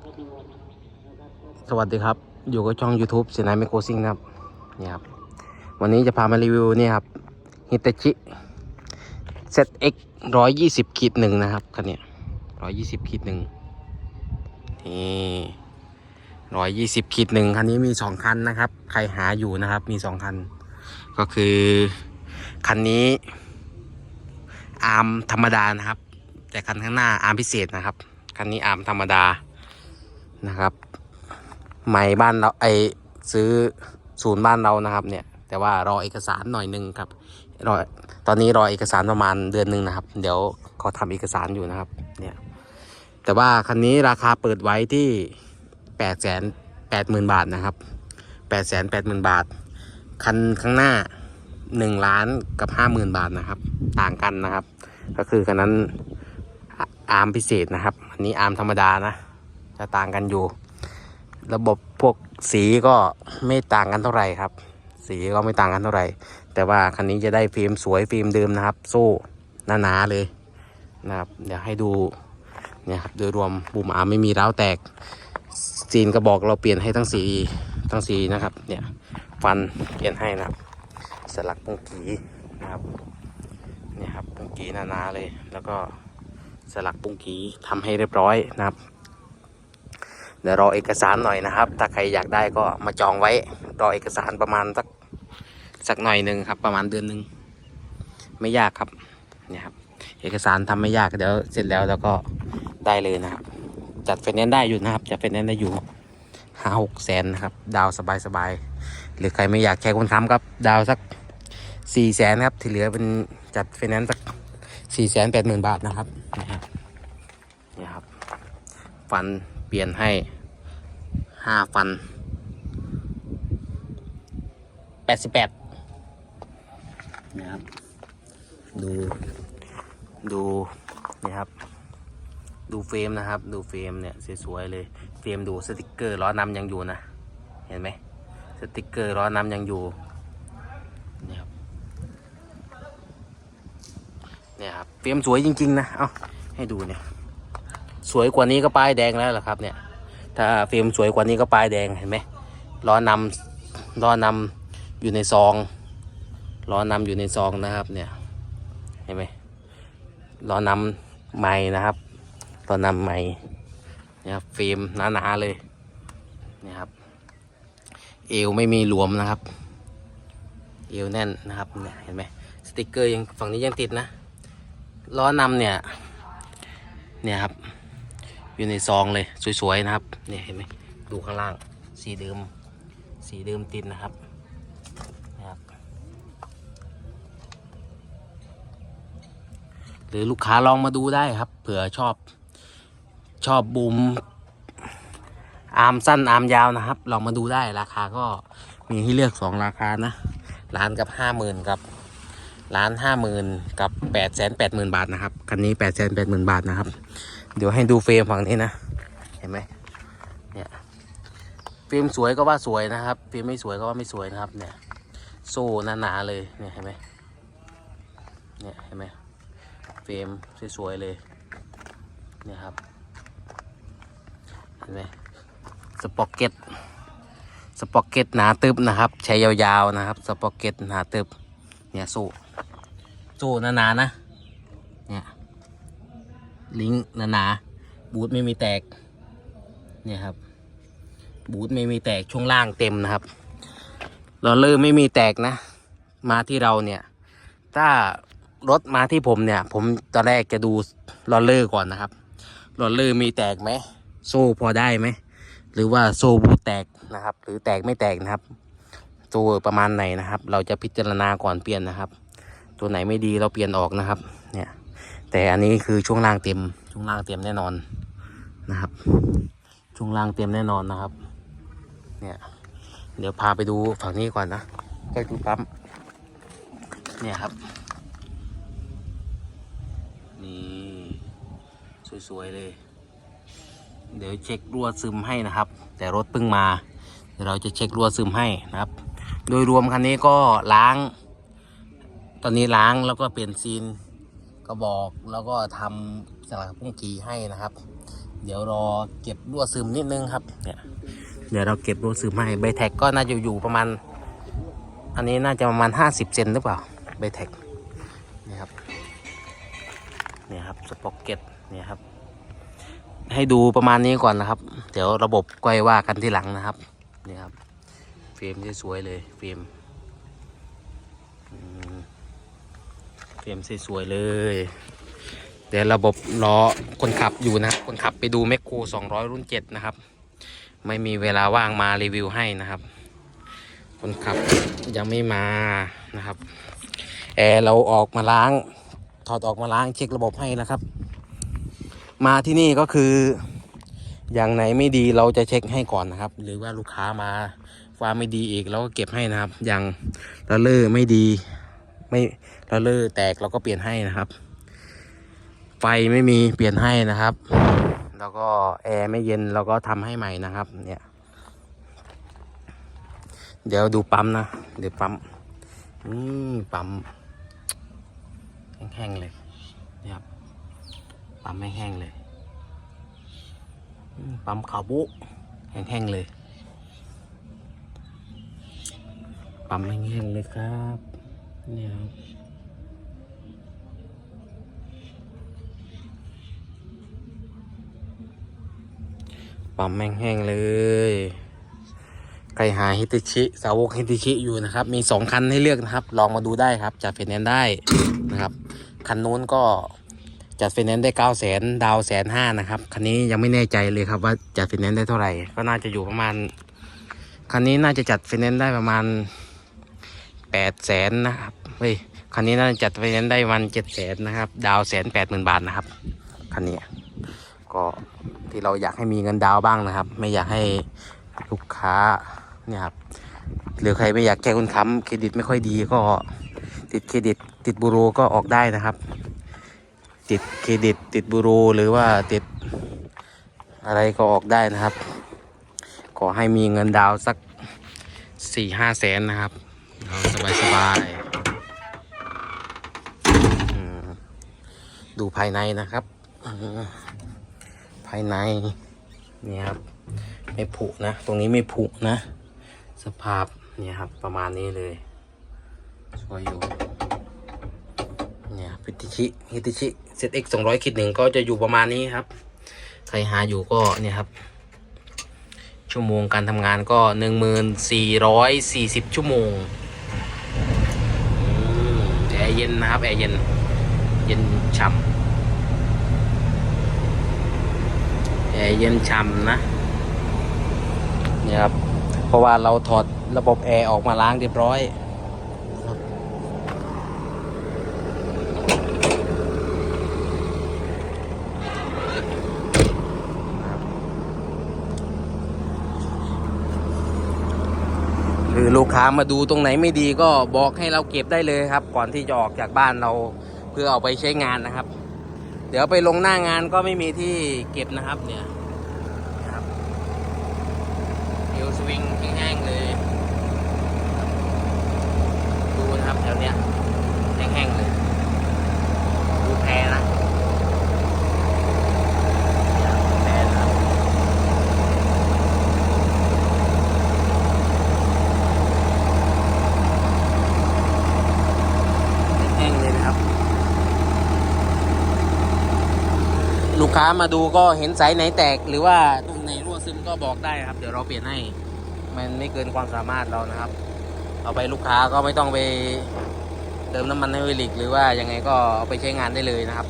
สวัสดีครับ อยู่กับช่อง YouTube สีนายไมโครซิงครับนี่ครับ วันนี้จะพามารีวิวนี่ครับฮิตาชิ ZX ร้อยยี่สิบขีดหนึ่งนะครับคันนี้ร้อยยี่สิบขีดหนึ่งนี่ร้อยยี่สิบขีดหนึ่งคันนี้มีสองคันนะครับ ใครหาอยู่นะครับ มีสองคัน ก็คือคันนี้อาร์มธรรมดานะครับ แต่คันข้างหน้าอาร์มพิเศษนะครับ คันนี้อาร์มธรรมดา นะครับใหม่บ้านเราไอซื้อศูนย์บ้านเรานะครับเนี่ยแต่ว่ารอเอกสารหน่อยหนึงครับรอตอนนี้รอเอกสารประมาณเดือนหนึ่งนะครับ เดี๋ยวเขาทำเอกสารอยู่นะครับเนี่ยแต่ว่าคันนี้ราคาเปิดไว้ที่แปดแสนแปดหมื่นบาทนะครับแปดแสนแปดหมื่นบาท คันข้างหน้าหนึ่งล้านกับห้าหมื่นบาทนะครับ ต่างกันนะครับ ก็คือคันนั้นอาร์มพิเศษนะครับ อันนี้อาร์มธรรมดานะ จะต่างกันอยู่ ระบบพวกสีก็ไม่ต่างกันเท่าไหร่ครับ สีก็ไม่ต่างกันเท่าไหร่ แต่ว่าคันนี้จะได้ฟิล์มสวยฟิล์มเดิมนะครับโซ่หนาๆเลยนะครับเดี๋ยวให้ดูเนี่ยครับโดยรวมบูมอาร์ไม่มีร้าวแตกซีนกระบอกเราเปลี่ยนให้ทั้งสีทั้งสีนะครับ เนี่ยฟันเปลี่ยนให้นะครับ สลักปุงกีนะครับเนี่ยครับปุงกีหนาๆเลย แล้วก็สลักปุงกีทำให้เรียบร้อยนะครับ เดี๋ยวรอเอกสารหน่อยนะครับ ถ้าใครอยากได้ก็มาจองไว้ รอเอกสารประมาณสักสักหน่อยหนึ่งครับ ประมาณเดือนหนึ่งไม่ยากครับเนี่ยครับ เอกสารทำไม่ยากเดี๋ยวเสร็จแล้วแล้วก็ได้เลยนะครับ จัดไฟแนนซ์ได้อยู่นะครับจัดไฟแนนซ์ได้อยู่ห้าหกแสนนะครับ ดาวสบายสบายๆหรือใครไม่อยากแค่คนค้ำครับ ดาวสักสี่แสนครับ ที่เหลือเป็นจัดไฟแนนซ์สักสี่แสนแปดหมื่นบาทนะครับนะครับเนี่ยครับฟัน เปลี่ยนให้ห้าฟันแปดสิบแปดนะครับ ดูดูนี่ครับ ดูเฟรมนะครับ ดูเฟรมเนี่ยสวยๆเลย เฟรมดูสติกเกอร์ล้อนำยังอยู่นะ เห็นไหมสติกเกอร์ล้อนำยังอยู่นี่ครับเนี่ยครับ เฟรมสวยจริง ๆ นะ เอาให้ดูเนี่ย สวยกว่านี้ก็ป้ายแดงแล้วเหรอครับเนี่ย ถ้าเฟรมสวยกว่านี้ก็ป้ายแดงเห็นไหมล้อนำล้อนำอยู่ในซองล้อนำอยู่ในซองนะครับเนี่ยเห็นไหมล้อนำใหม่นะครับล้อนำใหม่เนี่ยครับเฟรมหนาๆเลยเนี่ยครับเอวไม่มีหลวมนะครับเอวแน่นนะครับเนี่ยเห็นไหมสติกเกอร์ยังฝั่งนี้ยังติดนะล้อนำเนี่ยเนี่ยครับ อยู่ในซองเลยสวยๆนะครับเนี่ยเห็นไหมดูข้างล่างสีเดิม สีเดิมติดนะครับนะครับ หรือลูกค้าลองมาดูได้ครับ เผื่อชอบชอบบูมอาร์มสั้นอาร์มยาวนะครับ ลองมาดูได้ราคาก็มีให้เลือกสองราคานะล้านกับห้าหมื่นกับล้านห้าหมื่นกับแปดแสนแปดหมื่นบาทนะครับคันนี้แปดแสนแปดหมื่นบาทนะครับ เดี๋ยวให้ดูเฟรมฝั่งนี้นะ เห็นไหมเนี่ยเฟรมสวยก็ว่าสวยนะครับเฟรมไม่สวยก็ว่าไม่สวยนะครับ เนี่ย โซ่หนาๆเลยเนี่ยเห็นไหมเนี่ยเห็นไหมเฟรมสวยๆเลยเนี่ยครับเห็นไหมสปอกเก็ตสปอกเก็ตหนาตึบนะครับใช้ยาวๆนะครับ สปอกเก็ตหนาตึบเนี่ยโซ่โซ่หนาๆนะเนี่ย ลิงก์หนาๆบูทไม่มีแตกเนี่ยครับ บูทไม่มีแตกช่วงล่างเต็มนะครับลอเลอร์ไม่มีแตกนะ มาที่เราเนี่ย ถ้ารถมาที่ผมเนี่ย ผมตอนแรกจะดูลอเลอร์ก่อนนะครับลอเลอร์มีแตกไหมโซ่พอได้ไหมหรือว่าโซ่บูทแตกนะครับ หรือแตกไม่แตกนะครับโซ่ประมาณไหนนะครับ เราจะพิจารณาก่อนเปลี่ยนนะครับ ตัวไหนไม่ดีเราเปลี่ยนออกนะครับ เนี่ย แต่อันนี้คือช่วงล่างเต็ม ช่วงล่างเต็มแน่นอนนะครับ ช่วงล่างเต็มแน่นอนนะครับ เนี่ย เดี๋ยวพาไปดูฝั่งนี้ก่อนนะใกล้ดูปั๊มเนี่ยครับ นี่สวยๆเลย เดี๋ยวเช็ครั่วซึมให้นะครับ แต่รถเพิ่งมา เดี๋ยวเราจะเช็ครั่วซึมให้นะครับ โดยรวมคันนี้ก็ล้าง ตอนนี้ล้างแล้วก็เปลี่ยนซีน กระบอกแล้วก็ทำสลักพุ่งกีให้นะครับ เดี๋ยวรอเก็บรั่วซึมนิดนึงครับเนี่ยเดี๋ยวเราเก็บรั่วซึมให้ใบแท็กก็น่าจะอยู่ประมาณ อันนี้น่าจะประมาณ 50 เซนหรือเปล่าใบแท็กนี่ครับเนี่ยครับสป็อกเก็ตเนี่ยครับ ให้ดูประมาณนี้ก่อนนะครับ เดี๋ยวระบบก้อยว่ากันที่หลังนะครับนี่ครับเฟรมสวยๆเลยเฟรมอืม เฟรมสวยๆเลย เดี๋ยวระบบล้อคนขับอยู่นะครับคนขับไปดูแมคโคร200 รุ่น 7 นะครับ ไม่มีเวลาว่างมารีวิวให้นะครับ คนขับยังไม่มานะครับแอร์เราออกมาล้าง ถอดออกมาล้างเช็คระบบให้นะครับ มาที่นี่ก็คืออย่างไหนไม่ดีเราจะเช็คให้ก่อนนะครับ หรือว่าลูกค้ามาฟ้ามไม่ดีอีกเราก็เก็บให้นะครับ อย่างระเลอร์ไม่ดีไม่ ระเลอร์แตกเราก็เปลี่ยนให้นะครับ ไฟไม่มีเปลี่ยนให้นะครับ แล้วก็แอร์ไม่เย็นเราก็ทำให้ใหม่นะครับ เนี่ย เดี๋ยวดูปั๊มนะ เดี๋ยวปั๊มอืมปั๊มแห้งๆเลยนี่ยครับปั๊มแห้งๆเลยปั๊มขาวบุแห้งๆเลยปั๊มแห้งๆเลยครับเนี่ยครับ ปั๊มแห้งๆเลยใครหาฮิติชิสาวกฮิติชิอยู่นะครับ มีสองคันให้เลือกนะครับ ลองมาดูได้ครับจัดไฟแนนซ์ได้นะครับ คันนู้นก็จัดไฟแนนซ์ได้เก้าแสนดาวแสนห้านะครับ คันนี้ยังไม่แน่ใจเลยครับว่าจัดไฟแนนซ์ได้เท่าไหร่ ก็น่าจะอยู่ประมาณ คันนี้น่าจะจัดไฟแนนซ์ได้ประมาณแปดแสนนะครับเฮ้ยคันนี้น่าจะจัดไฟแนนซ์ได้ประมาณเจ็ดแสนนะครับ ดาวแสนแปดหมื่นบาทนะครับ คันนี้ก็ ที่เราอยากให้มีเงินดาวบ้างนะครับ ไม่อยากให้ลูกค้าเนี่ยครับหรือใครไม่อยากแก้คุณค้ำเครดิตไม่ค่อยดีก็ติดเครดิต ติดบูโรก็ออกได้นะครับ ติดเครดิต ติดบูโรหรือว่าติดอะไรก็ออกได้นะครับ ขอให้มีเงินดาวสักสี่ห้าแสนนะครับเราสบายสบายๆดูภายในนะครับ ภายในนี่ครับไม่ผุนะ ตรงนี้ไม่ผุนะ สภาพเนี่ยครับประมาณนี้เลยสวยอยู่เนี่ยพิติชิฮิติชิเซตเอ็กสองร้อยคิดหนึ่งก็จะอยู่ประมาณนี้ครับ ใครหาอยู่ก็เนี่ยครับ ชั่วโมงการทำงานก็หนึ่งมืนสี่ร้อยสี่สิบชั่วโมงแอร์เย็นนะครับแอร์เย็น เย็นฉ่ำแอ ร์เย็นฉ่ำนะเนี่ยครับ เพราะว่าเราถอดระบบแอร์ออกมาล้างเรียบร้อยหรือลูกค้ามาดูตรงไหนไม่ดีก็บอกให้เราเก็บได้เลยครับ ก่อนที่จะออกจากบ้านเราเพื่อเอาไปใช้งานนะครับ เดี๋ยวไปลงหน้างานก็ไม่มีที่เก็บนะครับเนี่ยนะครับเอวสวิงแห้งๆเลย ดูนะครับแถวเนี้ยแห้งๆเลย ดูแพนะเนี่ยแพนะครับแห้งๆเลยนะครับ ลูก ค้ามาดูก็เห็นสายไหนแตก หรือว่าตรงไหนรั่วซึมก็บอกได้ครับ เดี๋ยวเราเปลี่ยนให้ มันไม่เกินความสามารถเรานะครับ เอาไปลูกค้าก็ไม่ต้องไปเติมน้ำมันให้วิลิก หรือว่ายังไงก็เอาไปใช้งานได้เลยนะครับ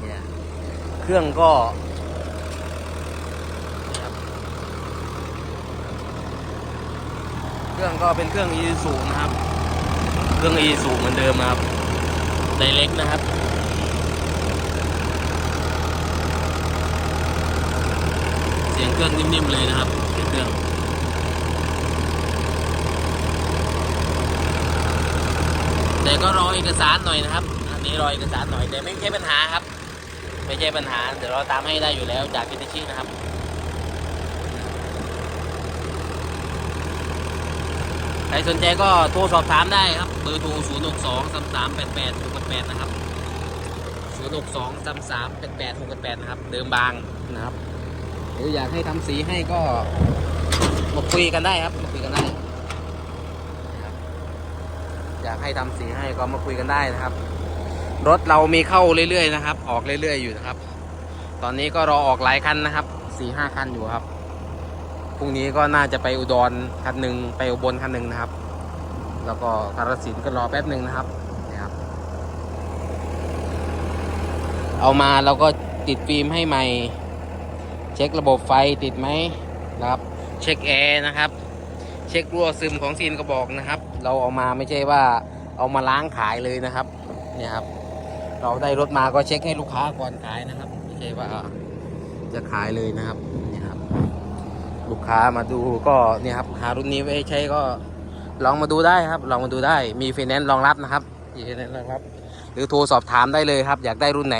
เนี่ยเครื่องก็เครื่องก็เป็นเครื่อง e สูนะครับ เครื่อง e สูเหมือนเดิมนะครับไดเล็กนะครับ สียงเครื่องนิ่มๆเลยนะครับเสียงเครื่องแต่ก็รอเอกสารหน่อยนะครับ อันนี้รอเอกสารหน่อยแต่ไม่ใช่ปัญหาครับ ไม่ใช่ปัญหาเดี๋ยวเราตามให้ได้อยู่แล้วจากพิติชินะครับใครสนใจก็โทรสอบถามได้ครับเบอร์โทร 0 6 2 3 3 8 8 6 8นะครับ 0 6 2 3 3 8 8 6 8นะครับ เดิมบางนะครับ รืออยากให้ทำสีให้ก็มาคุยกันได้ครับมาคุยกันได้อยากให้ทำสีให้ก็มาคุยกันได้นะครับ รถเรามีเข้าเรื่อยๆนะครับ ออกเรื่อยๆอยู่นะครับ ตอนนี้ก็รอออกหลายคันนะครับสี่ห้าคันอยู่ครับพรุ่งนี้ก็น่าจะไปอุดรคันหนึ่งไปอุบลคันหนึ่งนะครับ แล้วก็คารสินก็รอแป๊บหนึ่งนะครับนะครับ เอามาเราก็ติดฟิล์มให้ใหม่ ช็คระบบไฟติดไหมนะครับ เช็คแอร์นะครับ เช็ครั่วซึมของซีนกระบอกนะครับ เราเอามาไม่ใช่ว่าเอามาล้างขายเลยนะครับ เนี่ยครับ เราได้รถมาก็เช็คให้ลูกค้าก่อนขายนะครับ ไม่ใช่ว่าจะขายเลยนะครับเนี่ยครับ ลูกค้ามาดูก็เนี่ยครับหารุ่นนี้ไว้ใช้ก็ลองมาดูได้ครับ ลองมาดูได้มีไฟแนนซ์รองรับนะครับมีไฟแนนซ์รองรับ หรือโทรสอบถามได้เลยครับ อยากได้รุ่นไหน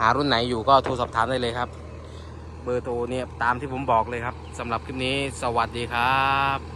หารุ่นไหนอยู่ก็โทรสอบถามได้เลยครับ เบอร์โทรเนี่ยตามที่ผมบอกเลยครับสำหรับคลิปนี้สวัสดีครับ